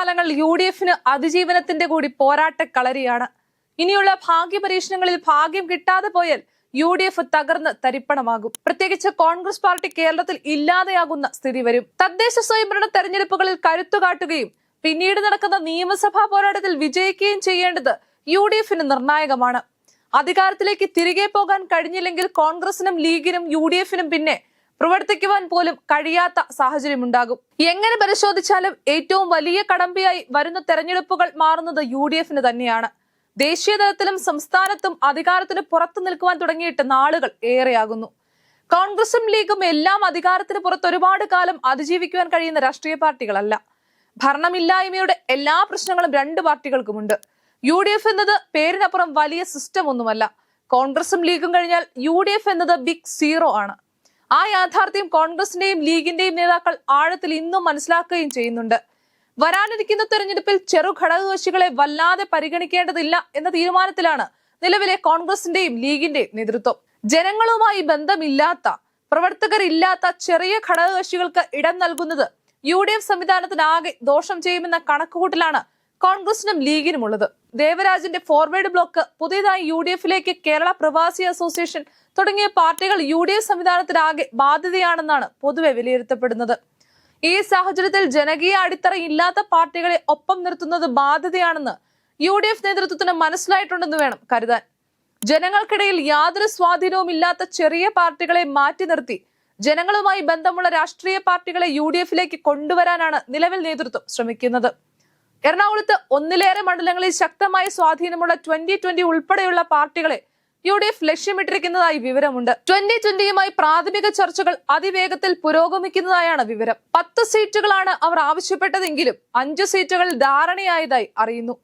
കാലങ്ങൾ U D എഫിന് അതിജീവനത്തിന്റെ കൂടി പോരാട്ട കളരിയാണ്. ഇനിയുള്ള ഭാഗ്യ പരീക്ഷണങ്ങളിൽ ഭാഗ്യം കിട്ടാതെ പോയാൽ യു ഡി എഫ് തകർന്ന് തരിപ്പണമാകും. പ്രത്യേകിച്ച് കോൺഗ്രസ് പാർട്ടി കേരളത്തിൽ ഇല്ലാതെയാകുന്ന സ്ഥിതി വരും. തദ്ദേശ സ്വയംഭരണ തെരഞ്ഞെടുപ്പുകളിൽ കരുത്തുകാട്ടുകയും പിന്നീട് നടക്കുന്ന നിയമസഭാ പോരാട്ടത്തിൽ വിജയിക്കുകയും ചെയ്യേണ്ടത് യു ഡി എഫിന് നിർണായകമാണ്. അധികാരത്തിലേക്ക് തിരികെ പോകാൻ കഴിഞ്ഞില്ലെങ്കിൽ കോൺഗ്രസിനും ലീഗിനും യു ഡി എഫിനും പിന്നെ പ്രവർത്തിക്കുവാൻ പോലും കഴിയാത്ത സാഹചര്യമുണ്ടാകും. എങ്ങനെ പരിശോധിച്ചാലും ഏറ്റവും വലിയ കടമ്പയായി വരുന്ന തെരഞ്ഞെടുപ്പുകൾ മാറുന്നത് യു തന്നെയാണ്. ദേശീയ തലത്തിലും സംസ്ഥാനത്തും അധികാരത്തിന് പുറത്തു നിൽക്കുവാൻ തുടങ്ങിയിട്ട് നാളുകൾ ഏറെയാകുന്നു. കോൺഗ്രസും ലീഗും എല്ലാം അധികാരത്തിന് പുറത്ത് ഒരുപാട് കാലം അതിജീവിക്കുവാൻ കഴിയുന്ന രാഷ്ട്രീയ പാർട്ടികളല്ല. ഭരണമില്ലായ്മയുടെ എല്ലാ പ്രശ്നങ്ങളും രണ്ട് പാർട്ടികൾക്കുമുണ്ട്. യു ഡി എഫ് എന്നത് പേരിനപ്പുറം വലിയ സിസ്റ്റം ഒന്നുമല്ല. കോൺഗ്രസും ലീഗും കഴിഞ്ഞാൽ യു ഡി എഫ് എന്നത് ബിഗ് സീറോ ആണ്. ആ യാഥാർത്ഥ്യം കോൺഗ്രസിന്റെയും ലീഗിന്റെയും നേതാക്കൾ ആഴത്തിൽ ഇന്നും മനസ്സിലാക്കുകയും ചെയ്യുന്നുണ്ട്. വരാനിരിക്കുന്ന തെരഞ്ഞെടുപ്പിൽ ചെറു ഘടകകക്ഷികളെ വല്ലാതെ പരിഗണിക്കേണ്ടതില്ല എന്ന തീരുമാനത്തിലാണ് നിലവിലെ കോൺഗ്രസിന്റെയും ലീഗിന്റെയും നേതൃത്വം. ജനങ്ങളുമായി ബന്ധമില്ലാത്ത പ്രവർത്തകരില്ലാത്ത ചെറിയ ഘടകകക്ഷികൾക്ക് ഇടം നൽകുന്നത് യു ഡി എഫ് സംവിധാനത്തിനാകെ ദോഷം ചെയ്യുമെന്ന കണക്കുകൂട്ടലാണ് കോൺഗ്രസിനും ലീഗിനുമുള്ളത്. ദേവരാജിന്റെ ഫോർവേഡ് ബ്ലോക്ക് പുതിയതായി യു ഡി എഫിലേക്ക് കേരള പ്രവാസി അസോസിയേഷൻ തുടങ്ങിയ പാർട്ടികൾ യു ഡി എഫ് സംവിധാനത്തിനാകെ ബാധ്യതയാണെന്നാണ് പൊതുവെ വിലയിരുത്തപ്പെടുന്നത്. ഈ സാഹചര്യത്തിൽ ജനകീയ അടിത്തറ ഇല്ലാത്ത പാർട്ടികളെ ഒപ്പം നിർത്തുന്നത് ബാധ്യതയാണെന്ന് യു ഡി എഫ് നേതൃത്വത്തിന് മനസ്സിലായിട്ടുണ്ടെന്ന് വേണം കരുതാൻ. ജനങ്ങൾക്കിടയിൽ യാതൊരു സ്വാധീനവും ഇല്ലാത്ത ചെറിയ പാർട്ടികളെ മാറ്റി നിർത്തി ജനങ്ങളുമായി ബന്ധമുള്ള രാഷ്ട്രീയ പാർട്ടികളെ യു ഡി എഫിലേക്ക് കൊണ്ടുവരാനാണ് നിലവിൽ നേതൃത്വം ശ്രമിക്കുന്നത്. എറണാകുളത്ത് ഒന്നിലേറെ മണ്ഡലങ്ങളിൽ ശക്തമായ സ്വാധീനമുള്ള ട്വന്റി ട്വന്റി ഉൾപ്പെടെയുള്ള പാർട്ടികളെ യു ഡി എഫ് ലക്ഷ്യമിട്ടിരിക്കുന്നതായി വിവരമുണ്ട്. ട്വന്റി ട്വന്റിയുമായി പ്രാഥമിക ചർച്ചകൾ അതിവേഗത്തിൽ പുരോഗമിക്കുന്നതായാണ് വിവരം. പത്ത് സീറ്റുകളാണ് അവർ ആവശ്യപ്പെട്ടതെങ്കിലും അഞ്ച് സീറ്റുകൾ ധാരണയായതായി അറിയുന്നു.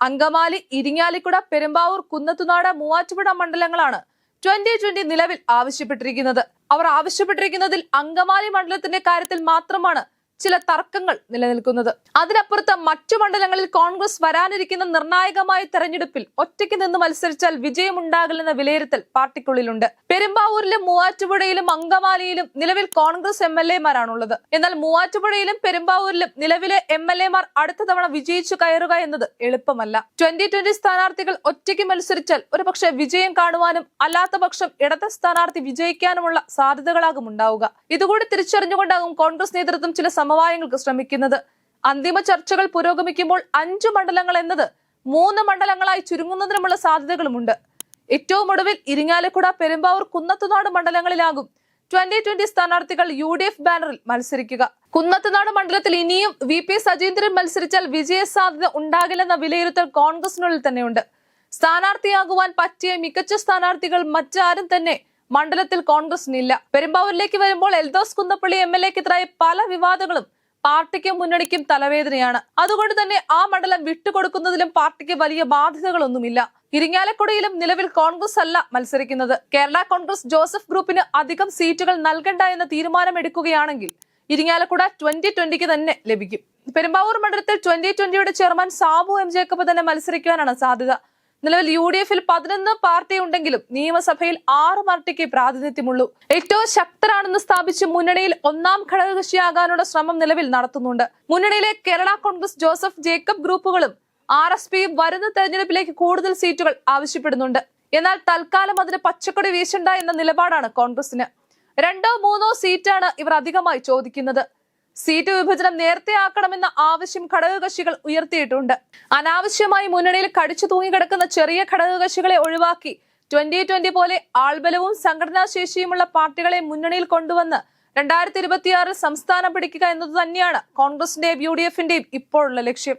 അങ്കമാലി ഇരിങ്ങാലിക്കുട പെരുമ്പാവൂർ കുന്നത്തുനാട് മൂവാറ്റുപുഴ മണ്ഡലങ്ങളാണ് ട്വന്റി ട്വന്റി നിലവിൽ ആവശ്യപ്പെട്ടിരിക്കുന്നത്. അവർ ആവശ്യപ്പെട്ടിരിക്കുന്നതിൽ അങ്കമാലി മണ്ഡലത്തിന്റെ കാര്യത്തിൽ മാത്രമാണ് ചില തർക്കങ്ങൾ നിലനിൽക്കുന്നത്. അതിനപ്പുറത്ത് മറ്റു മണ്ഡലങ്ങളിൽ കോൺഗ്രസ് വരാനിരിക്കുന്ന നിർണായകമായ തെരഞ്ഞെടുപ്പിൽ ഒറ്റയ്ക്ക് നിന്ന് മത്സരിച്ചാൽ വിജയമുണ്ടാകില്ലെന്ന വിലയിരുത്തൽ പാർട്ടിക്കുള്ളിലുണ്ട്. പെരുമ്പാവൂരിലും മൂവാറ്റുപുഴയിലും അങ്കമാലിയിലും നിലവിൽ കോൺഗ്രസ് എം എൽ എമാരാണുള്ളത്. എന്നാൽ മൂവാറ്റുപുഴയിലും പെരുമ്പാവൂരിലും നിലവിലെ എം എൽ എമാർ അടുത്ത തവണ വിജയിച്ചു കയറുക എന്നത് എളുപ്പമല്ല. ട്വന്റി ട്വന്റി സ്ഥാനാർത്ഥികൾ ഒറ്റയ്ക്ക് മത്സരിച്ചാൽ ഒരുപക്ഷെ വിജയം കാണുവാനും അല്ലാത്ത പക്ഷം ഇടത് സ്ഥാനാർത്ഥി വിജയിക്കാനുമുള്ള സാധ്യതകളാകും ഉണ്ടാവുക. ഇതുകൂടി തിരിച്ചറിഞ്ഞുകൊണ്ടാകും കോൺഗ്രസ് നേതൃത്വം ചില സമവായങ്ങൾക്ക് ശ്രമിക്കുന്നത്. അന്തിമ ചർച്ചകൾ പുരോഗമിക്കുമ്പോൾ അഞ്ചു മണ്ഡലങ്ങൾ എന്നത് മൂന്ന് മണ്ഡലങ്ങളായി ചുരുങ്ങുന്നതിനുമുള്ള സാധ്യതകളുമുണ്ട്. ഏറ്റവും ഒടുവിൽ ഇരിങ്ങാലക്കുട പെരുമ്പാവൂർ കുന്നത്തുനാട് മണ്ഡലങ്ങളിലാകും ട്വന്റി ട്വന്റി സ്ഥാനാർത്ഥികൾ യു ഡി എഫ് ബാനറിൽ മത്സരിക്കുക. കുന്നത്തുനാട് മണ്ഡലത്തിൽ ഇനിയും വി പി സജീന്ദ്രൻ മത്സരിച്ചാൽ വിജയ സാധ്യത ഉണ്ടാകില്ലെന്ന വിലയിരുത്തൽ കോൺഗ്രസിനുള്ളിൽ തന്നെയുണ്ട്. സ്ഥാനാർത്ഥിയാകുവാൻ പറ്റിയ മികച്ച സ്ഥാനാർത്ഥികൾ മറ്റാരും തന്നെ മണ്ഡലത്തിൽ കോൺഗ്രസിനില്ല പെരുമ്പാവൂരിലേക്ക് വരുമ്പോൾ എൽദോസ് കുന്നപ്പള്ളി എം എൽ എക്കെതിരായ പല വിവാദങ്ങളും പാർട്ടിക്കും മുന്നണിക്കും തലവേദനയാണ്. അതുകൊണ്ട് തന്നെ ആ മണ്ഡലം വിട്ടുകൊടുക്കുന്നതിലും പാർട്ടിക്ക് വലിയ ബാധ്യതകളൊന്നുമില്ല. ഇരിങ്ങാലക്കുടയിലും നിലവിൽ കോൺഗ്രസ് അല്ല മത്സരിക്കുന്നത്. കേരള കോൺഗ്രസ് ജോസഫ് ഗ്രൂപ്പിന് അധികം സീറ്റുകൾ നൽകണ്ട എന്ന തീരുമാനമെടുക്കുകയാണെങ്കിൽ ഇരിങ്ങാലക്കുട ട്വന്റി ട്വന്റിക്ക് തന്നെ ലഭിക്കും. പെരുമ്പാവൂർ മണ്ഡലത്തിൽ ട്വന്റി ട്വന്റിയുടെ ചെയർമാൻ സാബു എം ജേക്കബ് തന്നെ മത്സരിക്കുവാനാണ് സാധ്യത. നിലവിൽ യു ഡി എഫിൽ പതിനൊന്ന് പാർട്ടി ഉണ്ടെങ്കിലും നിയമസഭയിൽ ആറ് പാർട്ടിക്ക് പ്രാതിനിധ്യമുള്ളൂ. ഏറ്റവും ശക്തരാണെന്ന് സ്ഥാപിച്ച് മുന്നണിയിൽ ഒന്നാം ഘടകകക്ഷിയാകാനുള്ള ശ്രമം നിലവിൽ നടത്തുന്നുണ്ട്. മുന്നണിയിലെ കേരള കോൺഗ്രസ് ജോസഫ് ജേക്കബ് ഗ്രൂപ്പുകളും ആർ എസ് പിയും വരുന്ന തെരഞ്ഞെടുപ്പിലേക്ക് കൂടുതൽ സീറ്റുകൾ ആവശ്യപ്പെടുന്നുണ്ട്. എന്നാൽ തൽക്കാലം അതിന് പച്ചക്കൊടി വീശണ്ട എന്ന നിലപാടാണ് കോൺഗ്രസിന്. രണ്ടോ മൂന്നോ സീറ്റാണ് ഇവർ അധികമായി ചോദിക്കുന്നത്. സീറ്റ് വിഭജനം നേരത്തെ ആക്കണമെന്ന ആവശ്യം ഘടകകക്ഷികൾ ഉയർത്തിയിട്ടുണ്ട്. അനാവശ്യമായി മുന്നണിയിൽ കടിച്ചു തൂങ്ങിക്കിടക്കുന്ന ചെറിയ ഘടകകക്ഷികളെ ഒഴിവാക്കി ട്വന്റി ട്വന്റി പോലെ ആൾബലവും സംഘടനാ ശേഷിയുമുള്ള പാർട്ടികളെ മുന്നണിയിൽ കൊണ്ടുവന്ന് രണ്ടായിരത്തി ഇരുപത്തിയാറിൽ സംസ്ഥാനം പിടിക്കുക എന്നത് തന്നെയാണ് കോൺഗ്രസിന്റെയും യു ഡി എഫിന്റെയും ഇപ്പോഴുള്ള ലക്ഷ്യം.